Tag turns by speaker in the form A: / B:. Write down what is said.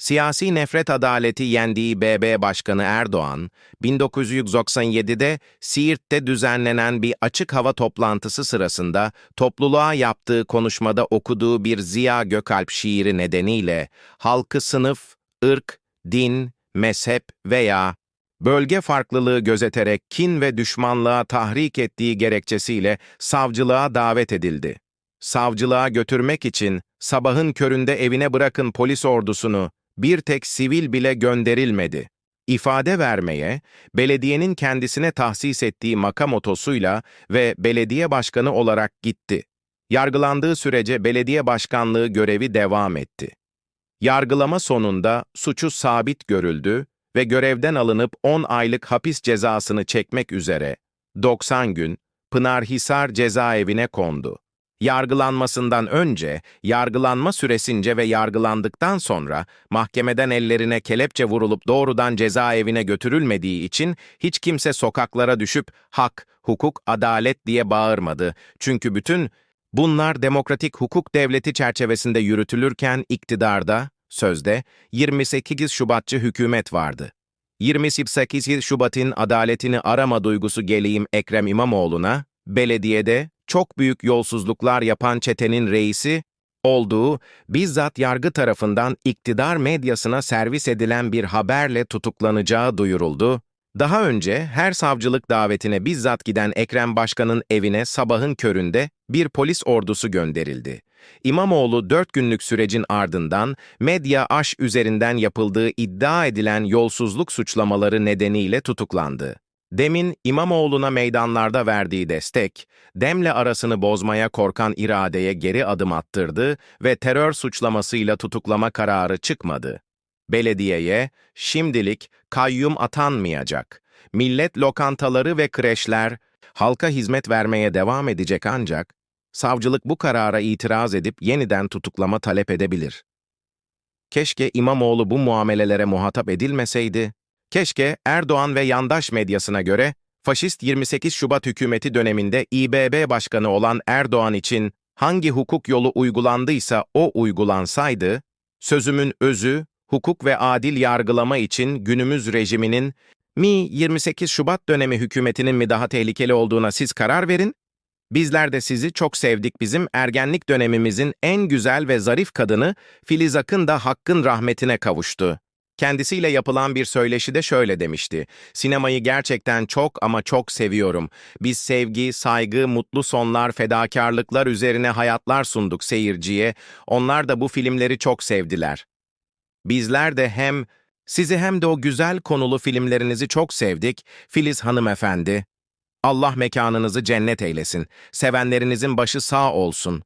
A: Siyasi nefret adaleti yendiği BB Başkanı Erdoğan, 1997'de Siirt'te düzenlenen bir açık hava toplantısı sırasında topluluğa yaptığı konuşmada okuduğu bir Ziya Gökalp şiiri nedeniyle halkı sınıf, ırk, din, mezhep veya bölge farklılığı gözeterek kin ve düşmanlığa tahrik ettiği gerekçesiyle savcılığa davet edildi. Savcılığa götürmek için sabahın köründe evine bırakın polis ordusunu, bir tek sivil bile gönderilmedi. İfade vermeye, belediyenin kendisine tahsis ettiği makam otosuyla ve belediye başkanı olarak gitti. Yargılandığı sürece belediye başkanlığı görevi devam etti. Yargılama sonunda suçu sabit görüldü ve görevden alınıp 10 aylık hapis cezasını çekmek üzere 90 gün Pınarhisar cezaevine kondu. Yargılanmasından önce, yargılanma süresince ve yargılandıktan sonra mahkemeden ellerine kelepçe vurulup doğrudan cezaevine götürülmediği için hiç kimse sokaklara düşüp hak, hukuk, adalet diye bağırmadı. Çünkü bütün bunlar demokratik hukuk devleti çerçevesinde yürütülürken iktidarda, sözde 28 Şubatçı hükümet vardı. 28 Şubat'ın adaletini arama duygusu geleyim Ekrem İmamoğlu'na, belediyede çok büyük yolsuzluklar yapan çetenin reisi olduğu bizzat yargı tarafından iktidar medyasına servis edilen bir haberle tutuklanacağı duyuruldu. Daha önce her savcılık davetine bizzat giden Ekrem Başkan'ın evine sabahın köründe bir polis ordusu gönderildi. İmamoğlu 4 günlük sürecin ardından medya aş üzerinden yapıldığı iddia edilen yolsuzluk suçlamaları nedeniyle tutuklandı. Demin İmamoğlu'na meydanlarda verdiği destek, Dem'le arasını bozmaya korkan iradeye geri adım attırdı ve terör suçlamasıyla tutuklama kararı çıkmadı. Belediyeye şimdilik kayyum atanmayacak. Millet lokantaları ve kreşler halka hizmet vermeye devam edecek ancak savcılık bu karara itiraz edip yeniden tutuklama talep edebilir. Keşke İmamoğlu bu muamelelere muhatap edilmeseydi, Keşke Erdoğan ve yandaş medyasına göre faşist 28 Şubat hükümeti döneminde İBB Başkanı olan Erdoğan için hangi hukuk yolu uygulandıysa o uygulansaydı, sözümün özü, hukuk ve adil yargılama için günümüz rejiminin mi 28 Şubat dönemi hükümetinin mi daha tehlikeli olduğuna siz karar verin, Bizler de sizi çok sevdik bizim ergenlik dönemimizin en güzel ve zarif kadını Filiz Akın da Hakk'ın rahmetine kavuştu. Kendisiyle yapılan bir söyleşide şöyle demişti. Sinemayı gerçekten çok ama çok seviyorum. Biz sevgi, saygı, mutlu sonlar, fedakarlıklar üzerine hayatlar sunduk seyirciye. Onlar da bu filmleri çok sevdiler. Bizler de hem sizi hem de o güzel konulu filmlerinizi çok sevdik. Filiz hanımefendi. Allah mekanınızı cennet eylesin. Sevenlerinizin başı sağ olsun.